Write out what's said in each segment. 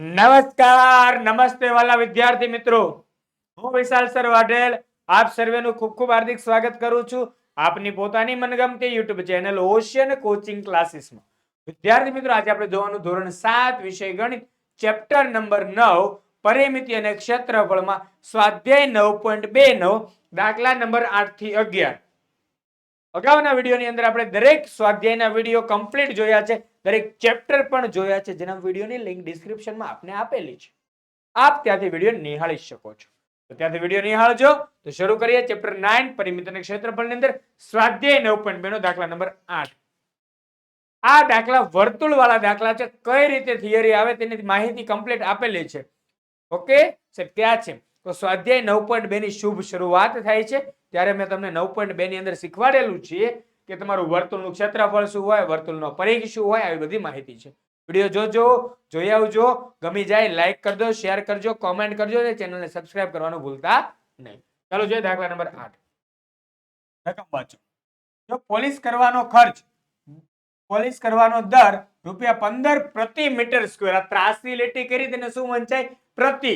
નમસ્કાર, નમસ્તે વાલા વિદ્યાર્થી મિત્રો. હું વિશાલ સર વાઢેલ. આપ સર્વેનું ખૂબ ખૂબ હાર્દિક સ્વાગત કરું છું આપની પોતાની મનગમતી યુટ્યુબ ચેનલ ઓશિયન કોચિંગ ક્લાસીસમાં વિદ્યાર્થી મિત્રો, આજે આપણે જોવાનું ધોરણ સાત વિષય ગણિત, ચેપ્ટર નંબર નવ, પરિમિતિ અને ક્ષેત્રફળમાં સ્વાધ્યાય નવ પોઈન્ટ બે નવ, દાખલા નંબર આઠથી અગિયાર. અગાઉના વિડીયોની અંદર આપણે દરેક સ્વાધ્યાયના વીડિયો કમ્પ્લીટ જોયા છે. દરેક ચેપ્ટર પણ જોયા છે. જેના વિડીયોની લિંક ડિસ્ક્રિપ્શનમાં આપને આપેલી છે. આપ ત્યાંથી વીડિયો નિહાળી શકો છો. તો ત્યાંથી વીડિયો નિહાળજો. તો શરૂ કરીએ ચેપ્ટર નાઇન, પરિમિત અને ક્ષેત્રફળની અંદર. સ્વાધ્યાય નવ પોઈન્ટ બે નો દાખલા નંબર આઠ. આ દાખલા વર્તુળ વાળા દાખલા છે. કઈ રીતે થિયરી આવે તેની માહિતી કમ્પ્લીટ આપેલી છે. ઓકે? સાહેબ, ક્યાં છે? તો સ્વાધ્યાય નવ પોઈન્ટ બે ની શુભ શરૂઆત થાય છે. ત્યારે મેં તમને નવ પોઈન્ટ બે ની અંદર શીખવાડેલું છે કે તમારું વર્તુળનું ક્ષેત્રફળ શું હોય, વર્તુળનો પરિઘ શું હોય, આવી બધી માહિતી છે. વીડિયો જોજો, જોઈ આવજો, ગમી જાય લાઈક કરજો શેર કરજો કોમેન્ટ કરજો અને ચેનલને સબસ્ક્રાઇબ કરવાનું ભૂલતા નહીં. ચાલો જોઈએ દાખલા નંબર આઠ. રકમ વાંચો. જો પોલીસ કરવાનો ખર્ચ, પોલીસ કરવાનો દર રૂપિયા પંદર પ્રતિ મીટર સ્ક્વેર આ ત્રાસી લીટી કરી તેને શું વંચાય? પ્રતિ.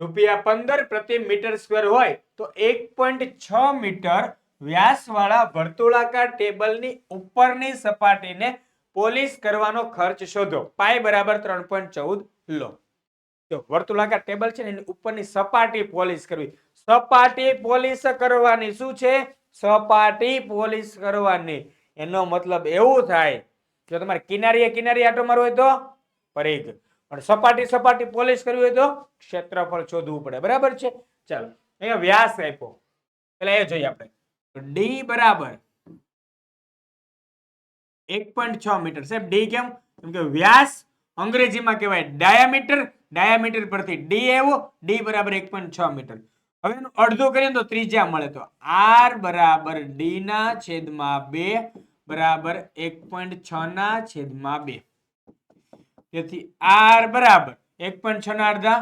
રૂપિયા પંદર પ્રતિ મીટર સ્ક્વેર હોય તો એક પોઈન્ટ છ મીટર વ્યાસવાળા વર્તુળાકાર ટેબલની ઉપરની સપાટીને પોલિશ કરવાનો ખર્ચ શોધો. પાય બરાબર ત્રણ પોઈન્ટ ચૌદ લો. જો વર્તુળાકાર ટેબલ છે ને એની ઉપરની સપાટી પોલિશ કરવી. સપાટી પોલિશ કરવાની શું છે? સપાટી પોલિશ કરવાની. એનો મતલબ એવું થાય, જો તમારે કિનારીએ કિનારી આટો મારવો હોય તો પરિઘ પણ સપાટી સપાટી પોલિશ કરવી હોય તો ક્ષેત્રફળ શોધવું પડે. બરાબર છે? ચાલો, અહીંયા વ્યાસ આપ્યો. એટલે એ જોઈએ આપણે. ડી બરાબર એક પોઈન્ટ છ મીટર. સાહેબ ડી કેમ? કેમ કે વ્યાસ અંગ્રેજીમાં કહેવાય ડાયામીટર ડાયામીટર પરથી ડી એવો ડી બરાબર એક પોઈન્ટ છ મીટર. હવે એનું અડધું કરીએ તો ત્રિજ્યા મળે. તો આર બરાબર ડી ના છેદમાં બે બરાબર એક પોઈન્ટ છ ના છેદમાં બે. તેથી આર બરાબર એક પોઈન્ટ છ ના અડધા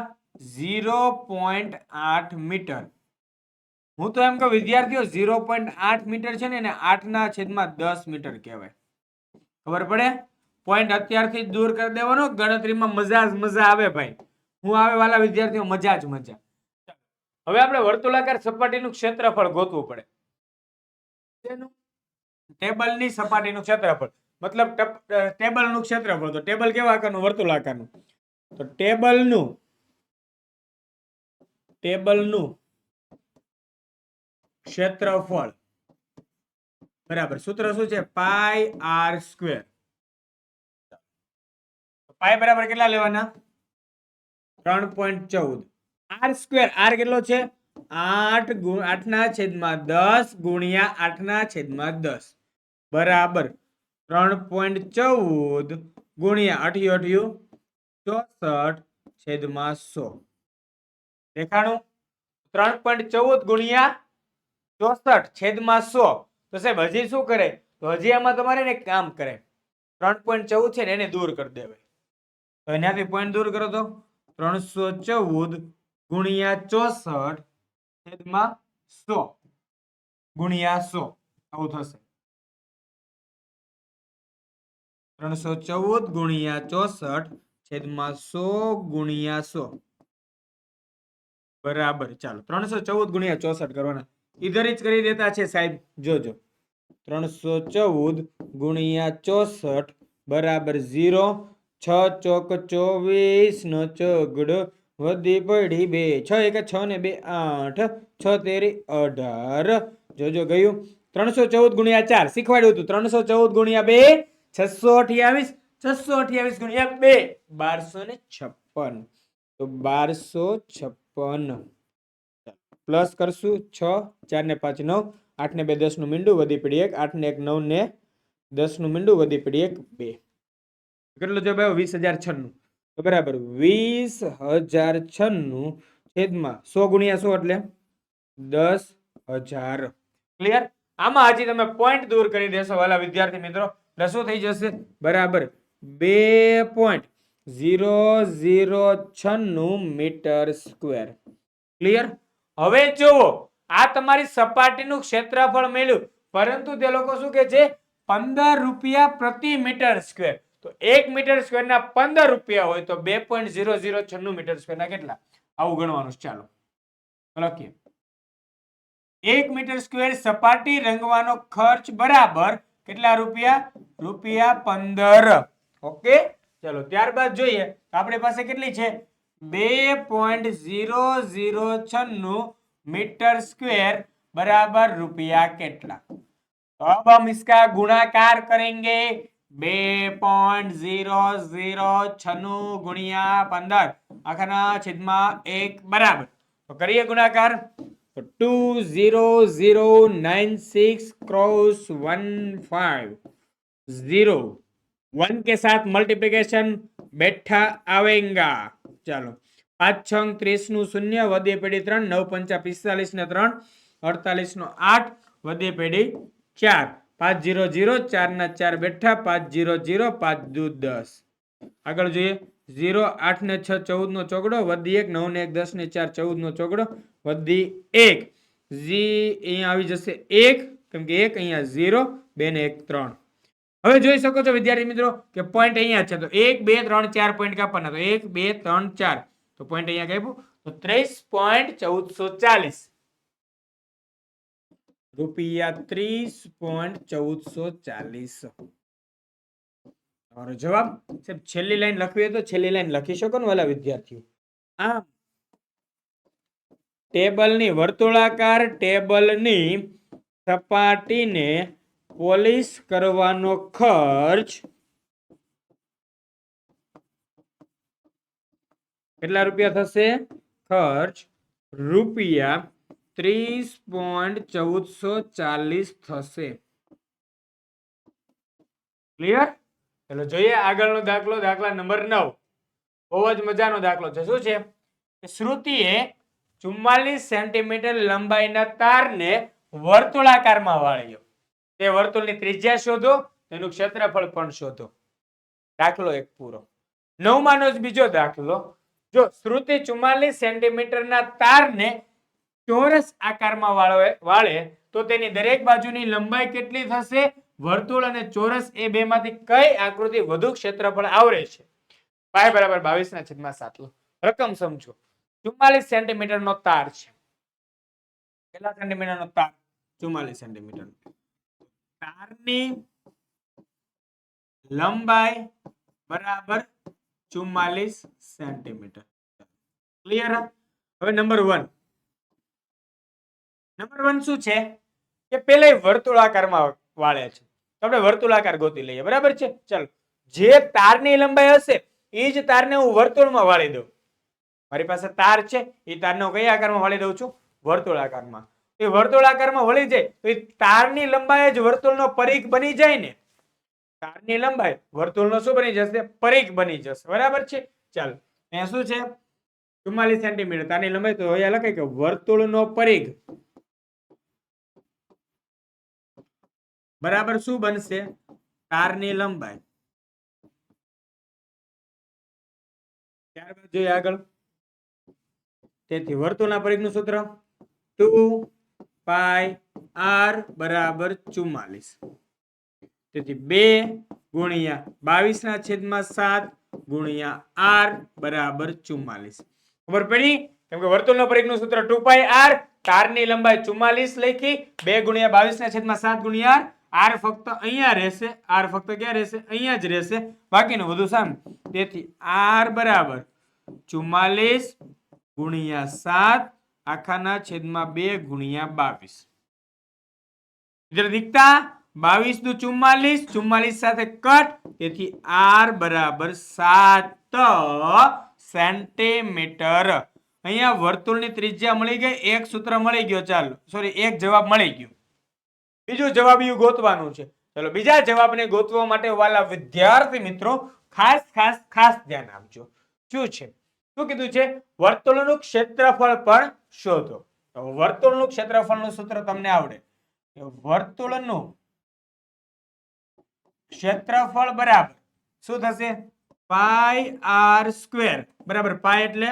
ઝીરો પોઈન્ટ આઠ મીટર. હું તો એમ કહું વિદ્યાર્થીઓ ઝીરો પોઈન્ટ આઠ મીટર છે ને એને આઠના છેદમાં દસ મીટર કહેવાય. ખબર પડે? પોઈન્ટ અત્યારથી જ દૂર કરી દેવાનો ગણતરીમાં મજા જ મજા આવે ભાઈ. હું આવે વાલા વિદ્યાર્થીઓ મજા જ મજા. હવે આપણે વર્તુળાકાર સપાટીનું ક્ષેત્રફળ ગોતવું પડે. તેનું ટેબલની સપાટીનું ક્ષેત્રફળ. મતલબ ટેબલનું ક્ષેત્રફળ, તો ટેબલ કેવા આકારનું? વર્તુળાકારનું તો ટેબલનું ટેબલનું ક્ષેત્રફળ, બરાબર, સૂત્ર શું છે? પાઈ આર સ્ક્વેર. પાઈ બરાબર કેટલા લેવાના? ત્રણ પોઈન્ટ ચૌદ. આર સ્ક્વેર, આર કેટલો છે? આઠ ગુણ, આઠના છેદમાં દસ ગુણ્યા આઠના છેદમાં દસ. બરાબર. ત્રણ પોઈન્ટ ચૌદ ગુણ્યા અઠ્યું અઠ્યું ચોસઠ છેદમાં સો. દેખાણું ત્રણ પોઈન્ટ ચૌદ ગુણ્યા ચોસઠ છેદમાં સો. તો સાહેબ, હજી શું કરે? તો હજી આમાં તમારે ને કામ કરે. ત્રણ પોઈન્ટ ચૌદ છે ને એને દૂર કરી દેવાય. તો એનાથી પોઈન્ટ દૂર કરો તો ત્રણસો ચૌદ ગુણ્યા ચોસઠ છેદમાં સો. ગુણ્યા સો. આવું થશે. ત્રણસો ચૌદ ગુણ્યા ચોસઠ છેદમાં સો ગુણ્યા સો. બરાબર, ચાલો. ત્રણસો ચૌદ ગુણ્યા ચોસઠ કરવાના. ઇધર જ કરી દેતા છે સાહેબ. જોજો. ત્રણસો ચૌદ ગુણ્યા ચોસઠ બરાબર ઝીરો. છ ચોક ચોવીસ નો ચોગડો વધી પડી બે. છ એક છ ને બે આઠ. છ તેરી અઢાર. જોજો ગયું. ત્રણસો ચૌદ ગુણ્યા ચાર. શીખવાડ્યું હતું. ત્રણસો ચૌદ ગુણ્યા બે. છસો અઠ્યાવીસ છસો અઠ્યાવીસ ગુણ્યા બે, બારસો ને છપ્પન. તો બારસો છપ્પન. પ્લસ કરશું છ ચાર ને પાંચ, નવ આઠ ને બે દસનું મીંડું વધી પડી એક આઠ ને એક નવ ને દસનું મીંડું વધી પડી એક, બે. કેટલો જો ભાઈ? વીસ હજાર છન્નું. તો બરાબર, વીસ હજાર છન્નું છેદમાં સો ગુણ્યા સો એટલે દસ હજાર. ક્લિયર આમાં હજી તમે પોઈન્ટ દૂર કરી દેશો, વાલા વિદ્યાર્થી મિત્રો. એટલે શું થઈ જશે? બરાબર. બે પોઈન્ટ ઝીરો ઝીરો છન્નું મીટર સ્ક્વેર. ક્લિયર? હવે જુઓ, આ તમારી સપાટીનું ક્ષેત્રફળ મેળ્યું પરંતુ તે લોકો શું કે છે? પંદર રૂપિયા પ્રતિ મીટર સ્ક્વેર. તો એક મીટર સ્ક્વેરના પંદર રૂપિયા હોય તો બે પોઈન્ટ ઝીરો ઝીરો છન્નું મીટર સ્ક્વેરના કેટલા? આવું ગણવાનું ચાલો. લખીએ. એક મીટર સ્ક્વેર સપાટી રંગવાનો ખર્ચ બરાબર કેટલા રૂપિયા રૂપિયા પંદર ઓકે ચલો ત્યારબાદ જોઈએ તો આપણી પાસે કેટલી છે બે પોઈન્ટ ઝીરો ઝીરો છન્નું મીટર સ્ક્વેર बराबर रुपया કેટલા तो अब हम इसका गुणाकार करेंगे बे पॉइंट जीरो जीरो छनु गुणिया पंदर आखाना छेदमा एक बराबर तो करिए गुणाकार तो two zero zero nine six cross one five zero one के साथ मल्टीप्लिकेशन बैठा आवेगा चलो પાંચ છ ત્રીસ નું શૂન્ય વધે પેઢી ત્રણ નવ પંચા પિસ્તાલીસ ને ત્રણ અડતાલીસ નો આઠ વધે પેઢી ચાર પાંચ જીરો જીરો ચાર ના ચાર બેઠા પાંચ જીરો જીરો પાંચ દુ દસ આગળ જોઈએ જીરો આઠ ને છ ચૌદ નો ચોગડો, વધી એક, નવ ને એક, દસ ને ચાર, ચૌદ નો ચોગડો, વધી એક. ઝી અહીંયા આવી જશે એક, કેમ કે એક અહીંયા ઝીરો, બે ને એક ત્રણ. હવે જોઈ શકો છો વિદ્યાર્થી મિત્રો કે પોઈન્ટ અહીંયા છે. તો એક, બે, ત્રણ, ચાર પોઈન્ટ કાપવાના. તો એક, બે, ત્રણ, ચાર. તો પોઈન્ટ અહીંયા કાપ્યું. તો ત્રીસ પોઈન્ટ ચૌદસો ચાલીસ. રૂપિયા ત્રીસ પોઈન્ટ ચૌદસો ચાલીસ. તમારો જવાબ? સાહેબ, છેલ્લી લાઈન લખવી હોય તો છેલ્લી લાઈન લખી શકો ને વાલા વિદ્યાર્થીઓ. આમ. ટેબલની વર્તુળાકાર ટેબલની સપાટીને પોલિશ કરવાનો ખર્ચ કેટલા રૂપિયા થશે? ખર્ચ રૂપિયા ત્રીસ પોઈન્ટ ચૌદસો ચાલીસ થશે. ક્લિયર? ચલો જોઈએ આગળનો દાખલો, દાખલા નંબર નવ. બહુ જ મજાનો દાખલો છે. શું છે? શ્રુતિએ ચુમ્માલીસ સેન્ટીમીટર લંબાઈના તારને વર્તુળાકારમાં વાળ્યો. તે વર્તુળની ત્રિજ્યા શોધો, તેનું ક્ષેત્રફળ પણ શોધો. દાખલો એક પૂરો. નવમાનો જ બીજો દાખલો. જો શ્રુતિ ચુમ્માલીસ સેન્ટીમીટરના તારને ચોરસ આકારમાં વાળે, તો તેની દરેક બાજુની લંબાઈ કેટલી થશે? વર્તુળ અને ચોરસ એ બેમાંથી કઈ આકૃતિ વધુ ક્ષેત્રફળ આવરે છે? પાય બરાબર બાવીસ ના છેદમાં સાત. લો રકમ સમજો. ચુમ્માલીસ સેન્ટીમીટર નો તાર છે. કેટલા સેન્ટીમીટર નો તાર? ચુમ્માલીસ સેન્ટીમીટર. તારની લંબાઈ બરાબર ચુમ્માલીસ સેન્ટીમીટર. ક્લિયર હવે નંબર વન નંબર વન શું છે? કે પેલા વર્તુળાકારમાં વાળે છે. તો આપણે વર્તુળાકાર ગોતી લઈએ. બરાબર છે? ચાલો. જે તારની લંબાઈ હશે એ જ તારને હું વર્તુળમાં વાળી દઉં. મારી પાસે તાર છે એ તારને હું કયા આકારમાં વાળી દઉં છું? વર્તુળાકારમાં. એ વર્તુળાકારમાં વળી જાય, તો એ તારની લંબાઈ જ વર્તુળનો પરિઘ બની જાય ને. તારની લંબાઈ વર્તુળનો શું બની જશે? પરિઘ બની જશે. બરાબર છે? ચાલો. અહીંયા શું છે? ચુમ્માલીસ સેન્ટીમીટર. તારની લંબાઈ તો અહીંયા લખાય કે વર્તુળનો પરિઘ. બરાબર શું બનશે? તારની લંબાઈ. ત્યારબાદ જોઈએ આગળ. તેથી વર્તુળના પરિઘનું સૂત્ર ટુ પાઈ આર બરાબર ચુમ્માલીસ. તેથી બે ગુણ્યા બાવીસ ના છેદમાં સાત ગુણ્યા આર બરાબર ચુમ્માલીસ. ખબર પડી? કેમ કે વર્તુળનો પરિઘનું સૂત્ર ટુ પાય આર, તારની લંબાઈ ચુમ્માલીસ લખી બે ગુણ્યા બાવીસ ના છેદમાં સાત ગુણ્યા આર ફક્ત અહીંયા રહેશે, આર ફક્ત ક્યાં રહેશે? અહીંયા જ રહેશે. બાકીનું બધું સામે. તેથી આર બરાબર ચુમ્માલીસ ગુણ્યા સાત આખાના છેદમાં બે ગુણ્યા બાવીસ. દીકતા, બાવીસ દુ ચુમ્માલીસ ચુમ્માલીસ સાથે કટ. તેથી આર બરાબર સાત સેન્ટીમીટર. અહીંયા વર્તુળની ત્રિજ્યા મળી ગઈ, એક સૂત્ર મળી ગયો, ચાલો. સોરી એક જવાબ મળી ગયો. બીજું જવાબિયું ગોતવાનું છે. ચલો, બીજા જવાબને ગોતવા માટે વાલા વિદ્યાર્થી મિત્રો ખાસ ખાસ ખાસ ધ્યાન આપજો. શું છે? શું કીધું છે? વર્તુળનું ક્ષેત્રફળ પણ શોધો. તો વર્તુળનું ક્ષેત્રફળનું સૂત્ર તમને આવડે. વર્તુળનું ક્ષેત્રફળ બરાબર શું થશે? Pi R square. બરાબર, પાઈ એટલે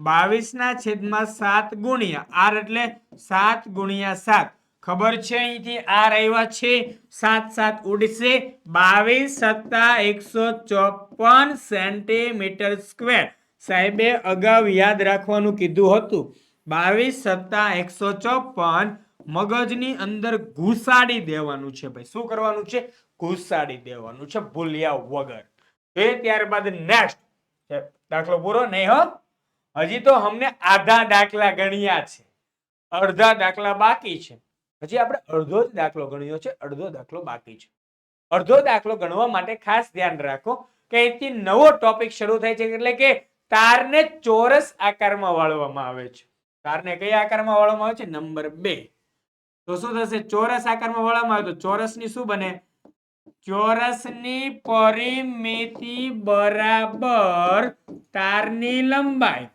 બાવીસ ના છેદમાં સાત ગુણ્યા. આર એટલે સાત ગુણ્યા સાત. ખબર છે અહીંથી? આર આવ્યા છે સાત સાત ઉડશે બાવીસ સત્તા એકસો ચોપન સેન્ટીમીટર સ્ક્વેર. સાહેબે અગાઉ યાદ રાખવાનું કીધું હતું. બાવીસ સત્તા એકસો ચોપન મગજની અંદર ઘુસાડી દેવાનું છે ભાઈ. શું કરવાનું છે? ઘુસાડી દેવાનું છે ભૂલ્યા વગર. એ ત્યારબાદ નેક્સ્ટ દાખલો પૂરો? નહીં હો? હજી તો અમને આધા દાખલા ગણ્યા છે. અડધા દાખલા બાકી છે. હજી આપણે અડધો જ દાખલો ગણ્યો છે અડધો દાખલો બાકી છે અડધો દાખલો ગણવા માટે ખાસ ધ્યાન રાખો કે અહીંથી નવો ટોપિક શરૂ થાય છે એટલે કે તારને ચોરસ આકારમાં વાળવામાં આવે છે તારને કયા આકારમાં વાળવામાં આવે છે નંબર બે તો શું થશે ચોરસ આકારમાં વાળવામાં આવે તો ચોરસની શું બને ચોરસની પરિમિતિ બરાબર તારની લંબાઈ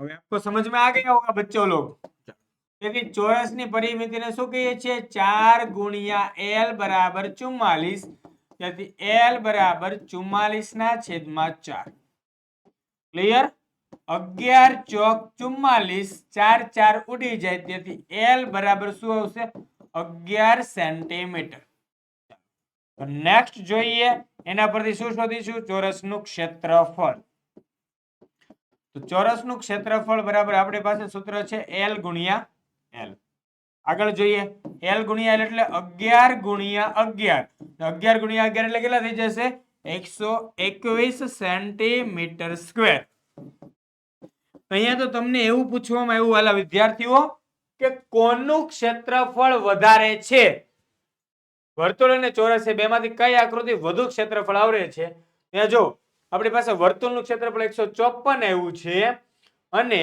હવે આપકો સમજ में आ गया होगा बच्चों लोग તેથી ચોરસની પરિમિતિને શું કહીએ છીએ? ચાર ગુણ્યા એલ બરાબર ચુમ્માલીસ. તેથી એલ બરાબર ચુમ્માલીસ ના છેદમાં ચાર. ક્લિયર અગિયાર ચોક ચુમ્માલીસ, ચાર ચાર ઉડી જાય. તેથી એલ બરાબર શું આવશે? અગિયાર સેન્ટીમીટર. નેક્સ્ટ જોઈએ, એના પરથી શું શોધીશું? ચોરસનું ક્ષેત્રફળ. તો ચોરસનું ક્ષેત્રફળ બરાબર આપણી પાસે સૂત્ર છે એલ ગુણ્યા એલ આગળ જોઈએ. એલ ગુણ્યા એલ એટલે અગિયાર ગુણ્યા અગિયાર. અગિયાર ગુણ્યા અગિયાર એટલે કેટલા થઈ જશે? એકસો એકવીસ સેન્ટીમીટર સ્ક્વેર. અહીંયા તો તમને એવું પૂછવામાં આવ્યું વાલા વિદ્યાર્થીઓ, કે કોનું ક્ષેત્રફળ વધારે છે? વર્તુળ અને ચોરસ એ બેમાંથી કઈ આકૃતિ વધુ ક્ષેત્રફળ આવરે છે? ત્યાં જો, આપણી પાસે વર્તુળનું ક્ષેત્રફળ એકસો ચોપન આવ્યું છે અને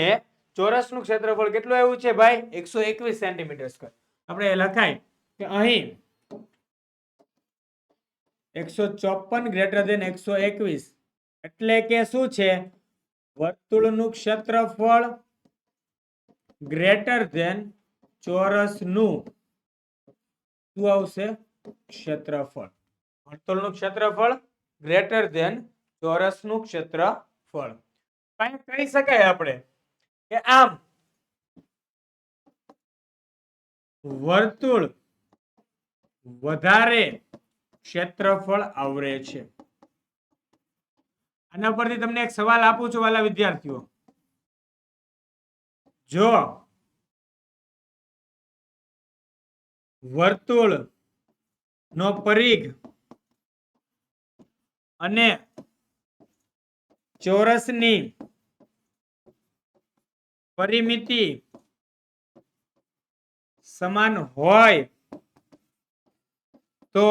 ચોરસનું ક્ષેત્રફળ કેટલું આવ્યું છે ભાઈ? એકસો એકવીસ સેન્ટીમીટર સ્ક્વેર આપણે લખાય કે અહીં એકસો ચોપન ગ્રેટર દેન એકસો એકવીસ. એટલે કે શું છે? વર્તુળનું ક્ષેત્રફળ ગ્રેટર દેન ચોરસનું. શું આવશે? ક્ષેત્રફળ. વર્તુળનું ક્ષેત્રફળ ગ્રેટર દેન ચોરસનું ક્ષેત્રફળ. કહી શકાય આપણે? કે આમ. વર્તુળ વધારે ક્ષેત્રફળ આવરે છે. આના પરથી તમને એક સવાલ આપું છું વાલા વિદ્યાર્થીઓ. જો વર્તુળ નો પરિઘ અને ચોરસની પરિમિતિ સમાન હોય તો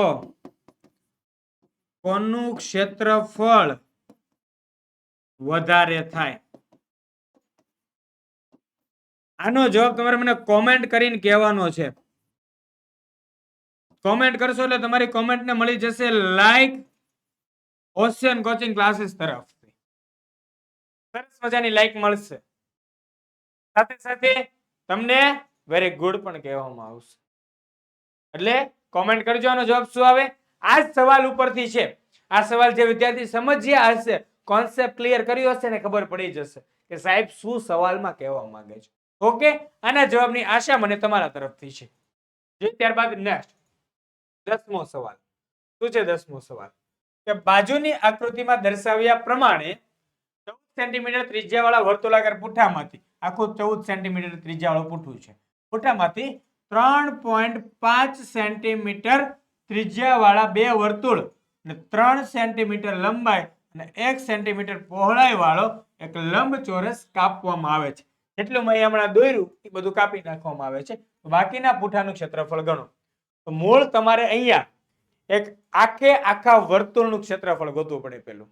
કોનું ક્ષેત્રફળ વધારે થાય? આનો જવાબ તમારે મને કોમેન્ટ કરીને કહેવાનો છે. કોમેન્ટ કરશો એટલે તમારી કોમેન્ટને મળી જશે લાઈક ઓશિયન કોચિંગ ક્લાસીસ તરફથી. સરસ મજાની લાઈક મળશે. સાથે સાથે તમને વેરી ગુડ પણ કહેવામાં આવશે. એટલે કોમેન્ટ કરજો આનો જવાબ શું આવે? આ જ સવાલ ઉપરથી છે. આ સવાલ જે વિદ્યાર્થી સમજ્યા હશે કોન્સેપ્ટ ક્લિયર કર્યો હશે ને ખબર પડી જશે કે સાહેબ શું સવાલમાં કહેવા માંગે છે. ઓકે આના જવાબની આશા મને તમારા તરફથી છે. જે ત્યારબાદ નેક્સ્ટ દસમો સવાલ. શું છે દસમો સવાલ? કે બાજુની આકૃતિમાં દર્શાવ્યા પ્રમાણે સેન્ટીમીટર ત્રિજ્યાવાળા વર્તુલાકાર પુઠ્ઠામાંથી, આખું ચૌદ સેન્ટીમીટર ત્રિજ્યાવાળું પુઠ્ઠું છે. પુઠ્ઠામાંથી ત્રણ પોઈન્ટ પાંચ સેન્ટીમીટર ત્રિજ્યાવાળા બે વર્તુળ અને ત્રણ સેન્ટીમીટર લંબાઈ અને એક સેન્ટીમીટર પહોળાઈ વાળો એક લંબચોરસ કાપવામાં આવે છે. જેટલું મેં હમણાં દોર્યું, એ બધું કાપી નાખવામાં આવે છે. બાકીના પુઠાનું ક્ષેત્રફળ ગણો. તો મૂળ તમારે અહીંયા એક આખે આખા વર્તુળનું ક્ષેત્રફળ ગોતવું પડે પેલું.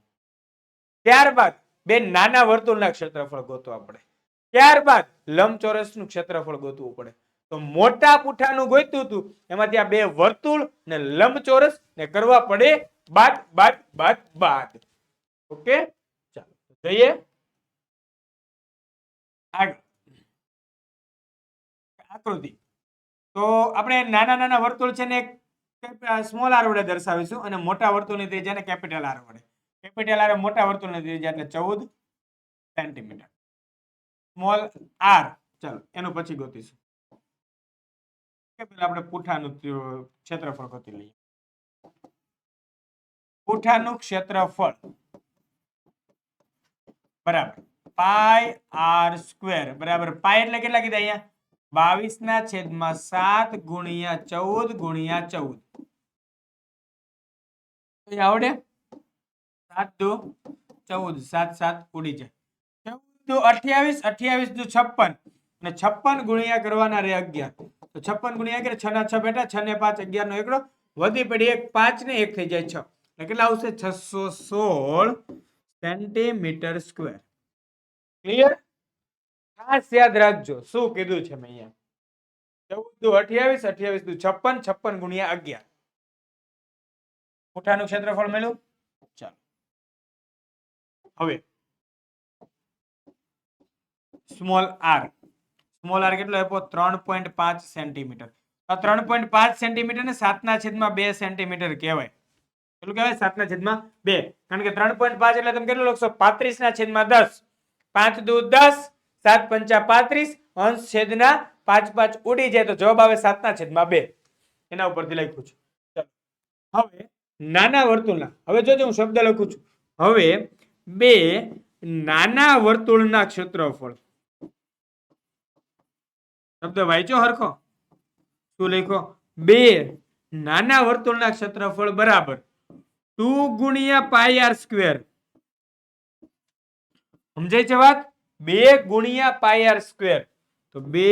ત્યારબાદ બે નાના વર્તુળના ક્ષેત્રફળ ગોતવા પડે. ત્યારબાદ લંબચોરસનું ક્ષેત્રફળ ગોતવું પડે. તો મોટા પુઠાનું ગોતું હતું એમાંથી આ બે વર્તુળ ને લંબચોરસ ને કરવા પડે બાદ બાદ બાદ બાદ. ઓકે? ચાલો જઈએ. આકૃતિ. તો આપણે નાના નાના વર્તુળ છે ને સ્મોલ આર વડે દર્શાવીશું અને મોટા વર્તુળની ત્રિજ્યાને કેપિટલ આર વડે. કેપિટલ આર મોટા વર્તુળની ત્રિજ્યા એટલે ચૌદ સેન્ટીમીટર સ્મોલ આર ચાલો, એનું પછી ગોતીશું. પેલા આપણે પૂઠાનું ક્ષેત્રફળ ગોતી લઈએ. પૂઠાનું ક્ષેત્રફળ. બરાબર. Pi R square. બરાબર. પાય એટલે કેટલા કીધા અહીંયા? બાવીસ ના છેદમાં સાત ગુણ્યા ચૌદ ગુણ્યા ચૌદ. આવડે? સાત દો ચૌદ, સાત સાત ઉડી જાય. ચૌદ દો છપ્પન અને છપ્પન ગુણ્યા કરવાના છપ્પન ગુણ્યા અગિયાર, છ રાખજો. શું કીધું છે મેં ચૌદ દુ અઠ્યાવીસ અઠ્યાવીસ છપ્પન છપ્પન ગુણ્યા અગિયાર. પૂઠાનું ક્ષેત્રફળ મેળવું ચાલો હવે. સ્મોલ આર સ્મોલ આર કેટલો આપ્યો? ત્રણ પોઈન્ટ પાંચ સેન્ટીમીટર આ ત્રણ પોઈન્ટ પાંચ સેન્ટીમીટર ને સાતના છેદમાં બે સેન્ટીમીટર કહેવાય. કેટલું કહેવાય? સાતના છેદમાં બે. કારણ કે ત્રણ પોઈન્ટ પાંચ એટલે તમે કેટલું લખશો? પાંત્રીસ ના છેદમાં દસ. પાંચ દુ દસ, સાત પંચા પાંત્રીસ, અંશ છેદના પાંચ પાંચ ઉડી જાય તો જવાબ આવે સાતના છેદમાં બે. એના ઉપરથી લખ્યું છું. હવે, નાના વર્તુળના. હવે જોજો હું શબ્દ લખું છું. હવે બે નાના વર્તુળના ક્ષેત્રફળ. શબ્દ વાંચો હરખો? શું લખો બે નાના વર્તુળના ક્ષેત્રફળ બરાબર ટુ ગુણ્યા પાય આર સ્ક્વેર સમજાય છે વાત? બે ગુણ્યા પાય આર સ્ક્વેર તો બે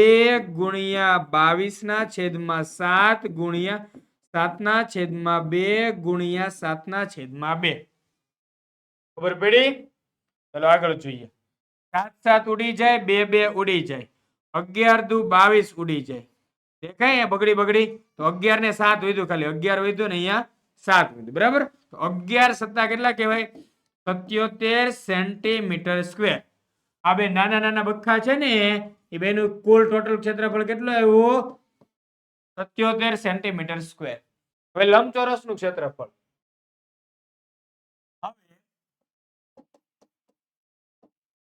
ગુણ્યા બાવીસ ના છેદમાં સાત ગુણ્યા સાતના છેદમાં બે ગુણ્યા સાતના છેદમાં બે. ખબર પડી? ચલો આગળ જોઈએ. સાત સાત ઉડી જાય, બે બે ઉડી જાય. અગિયાર દુ બાવીસ ઉડી જાય. દેખાય બગડી બગડી? તો અગિયાર ને સાત વધ્યું ખાલી. અગિયાર વધ્યું ને અહીંયા સાત વધ્યું. બરાબર? તો અગિયાર સત્તા કેટલા કહેવાય? સત્યોતેર સેન્ટીમીટર સ્ક્વેર. આ બે નાના નાના બખ્ખા છે ને, એ બેનું કુલ ટોટલ ક્ષેત્રફળ કેટલું આવ્યું? સત્યોતેર સેન્ટીમીટર સ્ક્વેર. હવે લંબચોરસનું ક્ષેત્રફળ.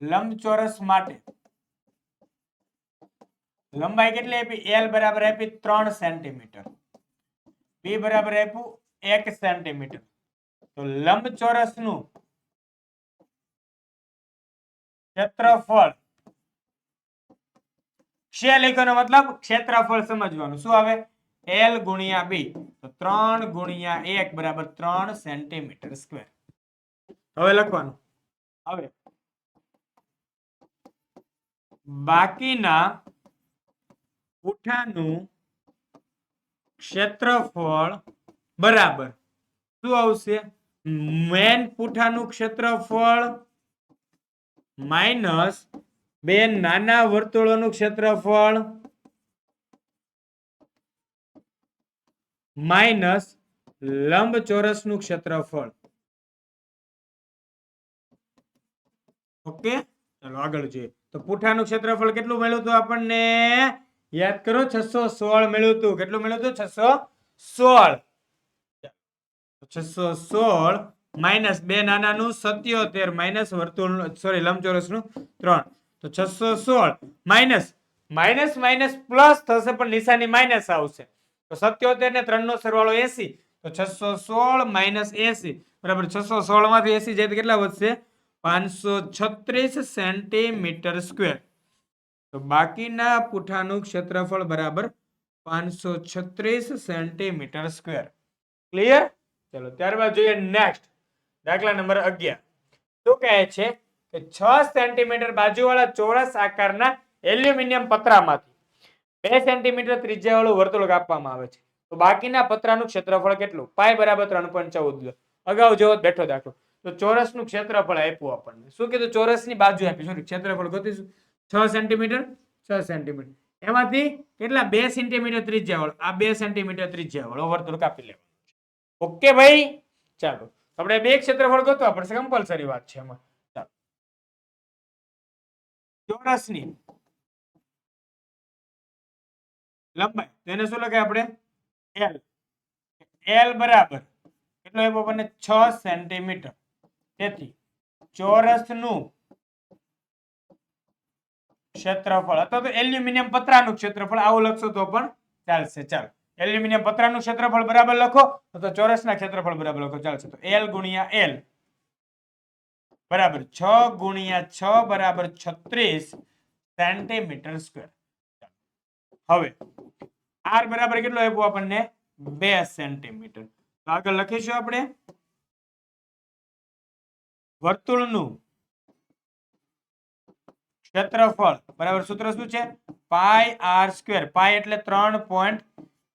લંબચોરસ માટે લંબાઈ કેટલી આપી? એલ બરાબર આપી ત્રણ સેન્ટીમીટર. બી બરાબર આપ્યું એક સેન્ટીમીટર. તો લંબચોરસનું ક્ષેત્રફળ મતલબ ક્ષેત્રફળ સમજવાનું. શું આવે? એલ ગુણ્યા બી તો ત્રણ ગુણ્યા એક બરાબર ત્રણ સેન્ટીમીટર સ્ક્વેર. હવે લખવાનું. હવે બાકીના પૂઠાનું ક્ષેત્રફળ બરાબર. શું આવશે? મેન પૂઠાનું ક્ષેત્રફળ માઇનસ બે નાના વર્તુળોનું ક્ષેત્રફળ માઇનસ લંબચોરસનું ક્ષેત્રફળ. ઓકે? ચાલો આગળ જોઈએ. તો પૂઠાનું ક્ષેત્રફળ કેટલું મળ્યું હતું આપણને? યાદ કરો, છસો સોળ મળ્યું હતું. કેટલું મળ્યું હતું? છસો સોળ. છસો સોળ માઇનસ બે નાનાનું સત્યોતેર, માઇનસ વર્તુળ સોરી, લંબચોરસનું ત્રણ. તો છસો સોળ માઇનસ માઇનસ માઇનસ પ્લસ થશે પણ નિશાની માઇનસ આવશે. તો સત્યોતેર ને ત્રણ નો સરવાળો એસી. તો છસો સોળ માઇનસ એસી. બરાબર, છસો સોળમાંથી એસી જાય કેટલા વધશે? પાંચસો છત્રીસ સેન્ટીમીટર સ્ક્વેર. તો બાકીના પૂઠાનું ક્ષેત્રફળ બરાબર પાંચસો છત્રીસ સેન્ટીમીટર સ્ક્વેર. ક્લિયર ચલો, ત્યારબાદ જોઈએ નેક્સ્ટ દાખલા નંબર અગિયાર. શું કહે છે કે છ સેન્ટીમીટર બાજુવાળા ચોરસ આકારના એલ્યુમિનિયમ પતરામાંથી બે સેન્ટીમીટર ત્રિજ્યાવાળું વર્તુળ કાપવામાં આવે છે. તો બાકીના પતરાનું ક્ષેત્રફળ કેટલું? પાય બરાબર ત્રણ પોઈન્ટ ચૌદ. અગાઉ જેવો બેઠો દાખલો. તો ચોરસનું ક્ષેત્રફળ આપ્યું આપણને. શું કીધું? ચોરસની બાજુ આપી. સોરી ક્ષેત્રફળ ગોતીશું. છ સેન્ટીમીટર છ સેન્ટીમીટર એમાંથી કેટલા? બે સેન્ટીમીટર ત્રીજા વળ. આ બે સેન્ટીમીટર ત્રીજા વાળો. વર્તુળ કાપી લેવાનું ઓકે ભાઈ? ચાલો. આપણે બે ક્ષેત્રફળ ગોતવા પડશે. કમ્પલસરી વાત છે એમાં. ચાલો. ચોરસની લંબાઈ. તો એને શું લખાય આપણે? એલ એલ બરાબર. કેટલો આપ્યો આપણને? છ સેન્ટીમીટર તેથી ચોરસનું ક્ષેત્રફળ, અથવા તો એલ્યુમિનિયમ પતરાનું ક્ષેત્રફળ, આવું લખશો તો પણ ચાલશે. ચાલો, એલ્યુમિનિયમ પતરાનું ક્ષેત્રફળ બરાબર લખો, અથવા ચોરસના ક્ષેત્રફળ બરાબર લખો, ચાલશે તો એલ ગુણ્યા એલ બરાબર, છ ગુણ્યા છ બરાબર છત્રીસ સેન્ટીમીટર સ્ક્વેર. હવે આર બરાબર કેટલો આપ્યો આપણને? બે સેન્ટીમીટર. તો આગળ લખીશું આપણે. વર્તુળનું ક્ષેત્રફળ, બરાબર સૂત્ર શું છે? પાય આર સ્ક્વેર. પાય એટલે ત્રણ પોઈન્ટ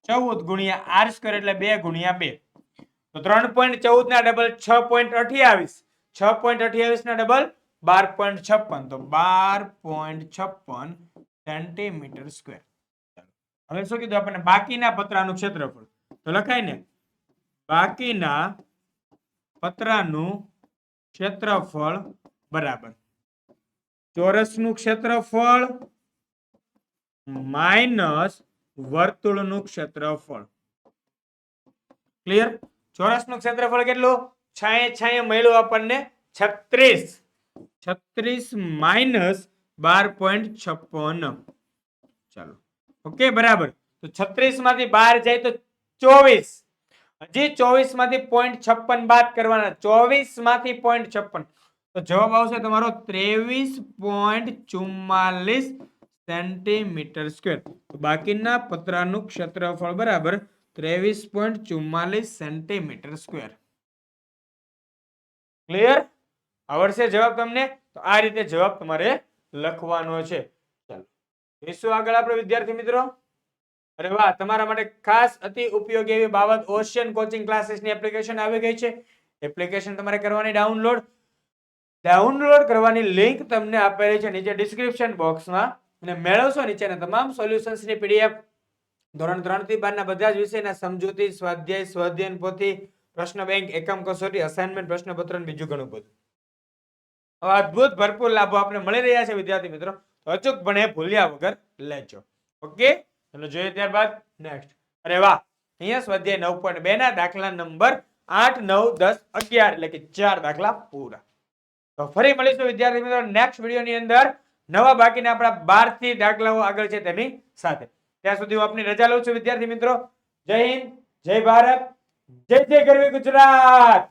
ચૌદ ગુણ્યા આર સ્ક્વેર એટલે બે ગુણ્યા બે. તો ત્રણ પોઈન્ટ ચૌદ ના ડબલ છ પોઈન્ટ અઠ્યાવીસ. છ પોઈન્ટ અઠ્યાવીસ ના ડબલ બાર પોઈન્ટ છપ્પન. તો બાર પોઈન્ટ છપ્પન સેન્ટીમીટર સ્ક્વેર. હવે શું કીધું આપણને? બાકીના પતરાનું ક્ષેત્રફળ. તો લખાય ને? બાકીના પતરાનું ક્ષેત્રફળ બરાબર. ચોરસનું ક્ષેત્રફળ માઇનસ વર્તુળનું ક્ષેત્રફળ. ક્લિયર ચોરસનું ક્ષેત્રફળ કેટલું? છાએ છાએ મળ્યું આપણને છત્રીસ. છત્રીસ માઇનસ બાર પોઈન્ટ છપ્પન. ચાલો. ઓકે, બરાબર. તો છત્રીસમાંથી બાર જાય તો ચોવીસ. હજી ચોવીસમાંથી પોઈન્ટ છપ્પન બાદ કરવાના. ચોવીસમાંથી પોઈન્ટ છપ્પન. તો જવાબ આવશે તમારો ત્રેવીસ પોઈન્ટ ચુમ્માલીસ સેન્ટીમીટર સ્ક્વેર બાકીના પતરાનું ક્ષેત્રફળ બરાબર ત્રેવીસ પોઈન્ટ ચુમ્માલીસ સેન્ટીમીટર સ્ક્વેર ક્લિયર આવડશે જવાબ તમને? તો આ રીતે જવાબ તમારે લખવાનો છે. ચાલો. જોઈશું આગળ આપણે વિદ્યાર્થી મિત્રો. અરે વાહ, તમારા માટે ખાસ અતિ ઉપયોગી એવી બાબત ઓશિયન કોચિંગ ક્લાસીસની એપ્લિકેશન આવી ગઈ છે. એપ્લિકેશન તમારે કરવાની ડાઉનલોડ ડાઉનલોડ કરવાની લિંક તમને આપેલી છે નીચે ડિસ્ક્રિપ્શન બોક્સમાં અને મેળવશો નીચેના તમામ સોલ્યુશન્સની પીડીએફ ધોરણ ત્રણથી બારના બધા જ વિષયના સમજૂતી, સ્વાધ્યાય સ્વાધ્યાયન પોથી પ્રશ્ન બેંક, એકમ કસોટી અસાઇનમેન્ટ પ્રશ્નપત્ર અને બીજું ઘણું બધું. અદ્ભુત ભરપૂર લાભો આપણે મળી રહ્યા છે વિદ્યાર્થી મિત્રો. અચૂકપણે ભૂલ્યા વગર લેજો. ઓકે ચલો જોઈએ ત્યારબાદ નેક્સ્ટ અરે વાહ, અહીંયા સ્વાધ્યાય નવ પોઈન્ટ બે ના દાખલા નંબર આઠ, નવ, દસ, અગિયાર એટલે કે ચાર દાખલા પૂરા. તો ફરી મળીશું વિદ્યાર્થી મિત્રો નેક્સ્ટ વિડીયોની અંદર. નવા બાકીના આપણા બારથી દાખલાઓ આગળ છે તેની સાથે. ત્યાં સુધી હું આપની રજા લઉં છું વિદ્યાર્થી મિત્રો. જય હિન્દ, જય ભારત, જય જય ગરવી ગુજરાત!